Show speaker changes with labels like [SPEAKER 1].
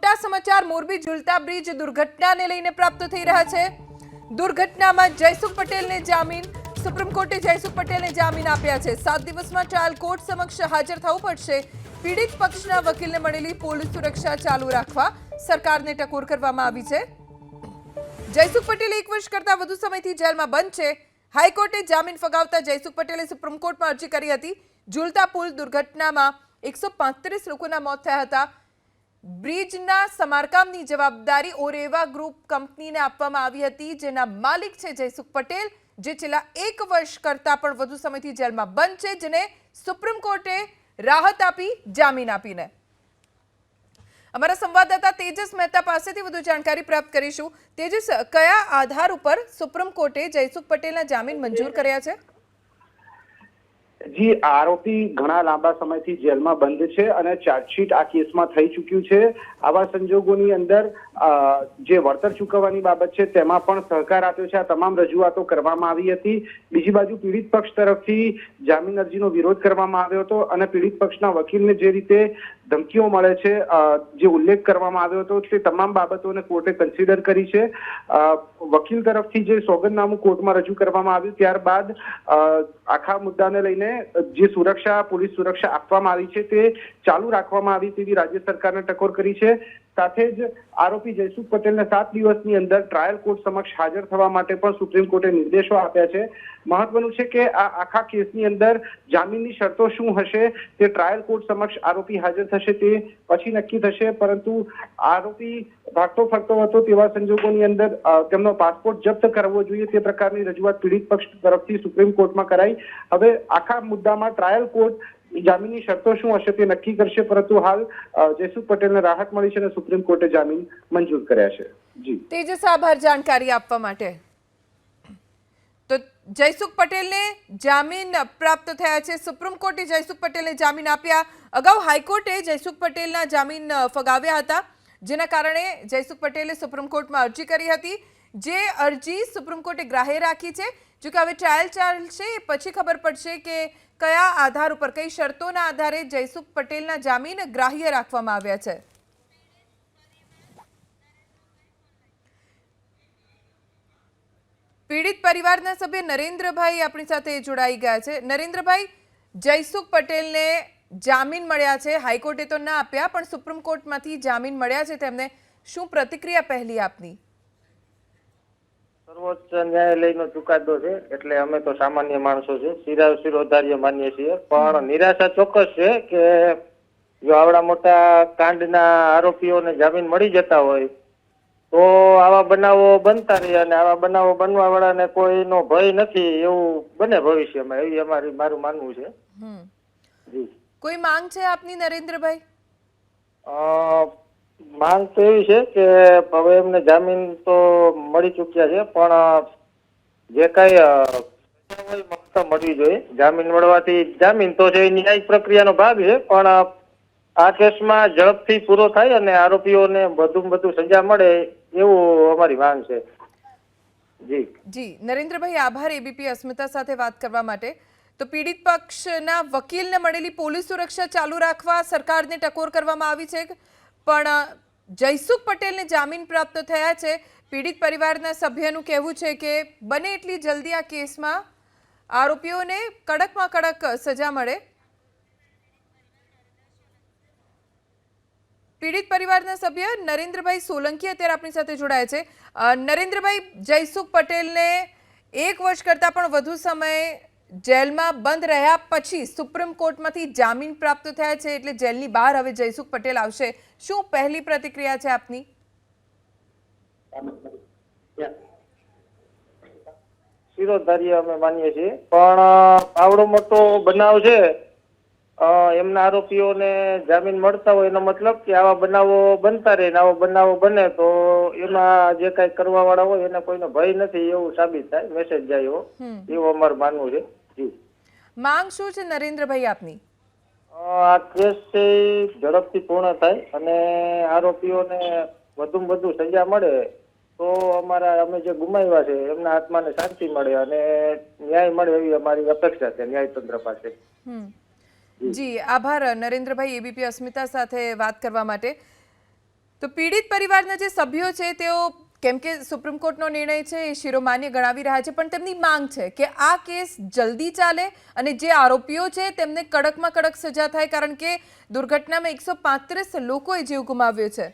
[SPEAKER 1] મોટા સમાચાર, મોરબી ઝુલતા બ્રિજ દુર્ઘટનાને લઈને પ્રાપ્ત થઈ રહ્યા છે. દુર્ઘટનામાં જયસુખ પટેલને જામીન, સુપ્રીમ કોર્ટે જયસુખ પટેલને જામીન આપ્યા છે. સાત દિવસમાં ટ્રાયલ કોર્ટ સમક્ષ હાજર થવું પડશે. પીડિત પક્ષના વકીલને મળેલી પોલીસ સુરક્ષા ચાલુ રાખવા સરકારને ટકોર કરવામાં આવી છે. જયસુખ પટેલ એક વર્ષ કરતા વધુ સમયથી જેલમાં બંધ છે. હાઈકોર્ટે જામીન ફગાવતા જયસુખ પટેલે સુપ્રીમ કોર્ટમાં અરજી કરી હતી. ઝુલતા પુલ દુર્ઘટનામાં એકસો લોકોના મોત થયા હતા. બ્રિજના સમારકામની જવાબદારી ઓરેવા ગ્રુપ કંપનીને આપવામાં આવી હતી, જેના માલિક છે જયસુખ પટેલ, જે છેલ્લા એક વર્ષ કરતા પણ વધુ સમયથી જેલમાં બંધ છે, જેને સુપ્રીમ કોર્ટે રાહત આપી, જામીન આપીને. અમારા સંવાદદાતા તેજસ મહેતા પાસેથી વધુ જાણકારી પ્રાપ્ત કરીશું. તેજસ, કયા આધાર ઉપર સુપ્રીમ કોર્ટે જયસુખ પટેલના જામીન મંજૂર કર્યા છે?
[SPEAKER 2] જી આરોપી ઘણા લાંબા સમયથી જેલમાં બંધ છે અને ચાર્જશીટ આ કેસમાં થઈ ચૂક્યું છે. આવા સંજોગોની અંદર જે વળતર ચૂકવવાની બાબત છે, તેમાં પણ સહકાર આપ્યો છે. આ તમામ રજૂઆતો કરવામાં આવી હતી. બીજી બાજુ પીડિત પક્ષ તરફથી જામીન અરજીનો વિરોધ કરવામાં આવ્યો હતો અને પીડિત પક્ષના વકીલને જે રીતે ધમકીઓ મળે છે જે ઉલ્લેખ કરવામાં આવ્યો હતો, તે તમામ બાબતોને કોર્ટે કન્સિડર કરી છે. વકીલ તરફથી જે સોગંદનામું કોર્ટમાં રજૂ કરવામાં આવ્યું, ત્યારબાદ આખા મુદ્દાને લઈને જે સુરક્ષા, પોલીસ સુરક્ષા આપવામાં આવી છે, તે ચાલુ રાખવામાં આવી તેવી રાજ્ય સરકારને ટકોર કરી છે. સાથે જ આરોપી જયસુખ પટેલને સાત દિવસની અંદર ટ્રાયલ કોર્ટ સમક્ષ હાજર થવા માટે પણ સુપ્રીમ કોર્ટે નિર્દેશો આપ્યા છે. મહત્વનું છે કે આ આખા કેસની અંદર જામીનની શરતો શું હશે, તે ટ્રાયલ કોર્ટ સમક્ષ આરોપી હાજર થશે તે પછી નક્કી થશે, પરંતુ આરોપી ભાગતો ફરતો હતો તેવા સંજોગોની અંદર તેમનો પાસપોર્ટ જપ્ત કરવો જોઈએ તે પ્રકારની રજૂઆત પીડિત પક્ષ તરફથી સુપ્રીમ કોર્ટમાં કરાઈ. હવે આખા મુદ્દામાં ટ્રાયલ કોર્ટ જામીનની શરતો શું હશે તે નક્કી કરશે પરંતુ હાલ અ, જયસુખ પટેલને રાહત મળી છે અને સુપ્રીમ કોર્ટે જામીન મંજૂર કર્યા છે. જી.
[SPEAKER 1] તેજસ આભાર જાણકારી આપવા માટે. તો જયસુખ પટેલને જામીન પ્રાપ્ત થયા છે. સુપ્રીમ કોર્ટે જયસુખ પટેલને જામીન આપ્યા. અગાઉ હાઈકોર્ટે જયસુખ પટેલના જામીન ફગાવ્યા હતા જેના કારણે જયસુખ પટેલે સુપ્રીમ કોર્ટમાં અરજી કરી હતી. જે અરજી સુપ્રીમ કોર્ટે ગ્રાહ્ય રાખી છે. જો કે હવે ટ્રાયલ ચાલશે પછી ખબર પડશે કે કયા આધાર ઉપર, કઈ શરતોના આધારે જયસુખ પટેલના જામીન ગ્રાહ્ય રાખવામાં આવ્યા છે. પીડિત પરિવારના સભ્ય નરેન્દ્રભાઈ આપણી સાથે જોડાઈ ગયા છે. નરેન્દ્રભાઈ, જયસુખ પટેલને જામીન મળ્યા છે. હાઈકોર્ટે તો ના આપ્યા, પણ સુપ્રીમ કોર્ટમાંથી જામીન મળ્યા છે. તેમને શું પ્રતિક્રિયા પહેલી આપની?
[SPEAKER 3] સર્વોચ્ચ ન્યાયાલયનો ચુકાદો છે. એટલે અમે તો સામાન્ય માણસો છે. શિરા શિરોધાર્ય માનીએ છીએ. પણ નિરાશા ચોક્કસ છે કે જો આવડા મોટા કાંડના આરોપીઓને જામીન મળી જતા હોય તો આવા બનાવો બનતા રહે અને આવા બનાવો બનવા વાળાને કોઈનો ભય નથી. એવું બને ભવિષ્યમાં. એવી અમારી મારું માનવું છે.
[SPEAKER 1] કોઈ માંગ છે આપની નરેન્દ્રભાઈ?
[SPEAKER 3] અ, માંગ તો એવી છે કે હવે એમને જામીન તો મળી ચૂક્યા છે, પણ જે કઈ મફત મળવી જોઈએ. જામીન મળવાથી જામીન તો છે ન્યાયિક પ્રક્રિયાનો ભાગ છે, પણ આ કેસમાં ઝડપથી પૂરો થાય અને આરોપીઓને વધુમાં વધુ સજા મળે એવું અમારી માંગ છે. જી.
[SPEAKER 1] જી. નરેન્દ્રભાઈ, આભાર એબીપી અસ્મિતા સાથે વાત કરવા માટે. તો પીડિત પક્ષના વકીલને મળેલી પોલીસ સુરક્ષા ચાલુ રાખવા સરકારને ટકોર કરવામાં આવી છે. પણ જયસુખ પટેલને જામીન પ્રાપ્ત થયા છે. પીડિત પરિવારના સભ્યનું કહેવું છે કે બને એટલી જલ્દી આ કેસમાં આરોપીઓને કડકમાં કડક સજા મળે. પીડિત પરિવારના સભ્ય નરેન્દ્રભાઈ સોલંકી અત્યારે આપણી સાથે જોડાયા છે. નરેન્દ્રભાઈ, જયસુખ પટેલને એક વર્ષ કરતાં પણ વધુ સમય જેલમાં બંધ રહ્યા પછી સુપ્રીમ કોર્ટમાંથી જામીન પ્રાપ્ત થયા છે એટલે જેલની બહાર હવે જયસુખ પટેલ આવશે. શું પહેલી પ્રતિક્રિયા છે આપની?
[SPEAKER 3] શિરોધાર્ય અમે માનીએ છીએ. પણ આવડો મોટો બનાવ છે એમના આરોપીઓને જામીન મળતા હોય એનો મતલબ કે આવા બનાવો બનતા રહે ને આવા બનાવો બને તો એમાં જે કઈ કરવા વાળા હોય એને કોઈનો ભય નથી એવું સાબિત થાય મેસેજ જાય એવો. એવું અમારું માનવું છે.
[SPEAKER 1] માંગ શું છે નરેન્દ્રભાઈ આપની?
[SPEAKER 3] આ કેસ છે ઝડપથી પૂર્ણ થાય અને આરોપીઓને વધુમાં વધુ સજા મળે તો અમારા અમે જે ગુમાવ્યા છે એમના આત્માને શાંતિ મળે અને ન્યાય મળે એવી અમારી અપેક્ષા છે ન્યાયતંત્ર પાસે.
[SPEAKER 1] જી આભાર નરેન્દ્રભાઈ એબીપી અસ્મિતા સાથે વાત કરવા માટે. તો પીડિત પરિવારના જે સભ્યો છે તેઓ કેમ કે સુપ્રીમ કોર્ટનો નિર્ણય છે, એ શિરોમાન્ય ગણાવી રહ્યા છે, પણ તેમની માંગ છે કે આ કેસ જલ્દી ચાલે અને જે આરોપીઓ છે, તેમને કડકમાં કડક સજા થાય, કારણ કે દુર્ઘટનામાં એકસો પાંત્રીસ લોકોએ જીવ ગુમાવ્યો છે.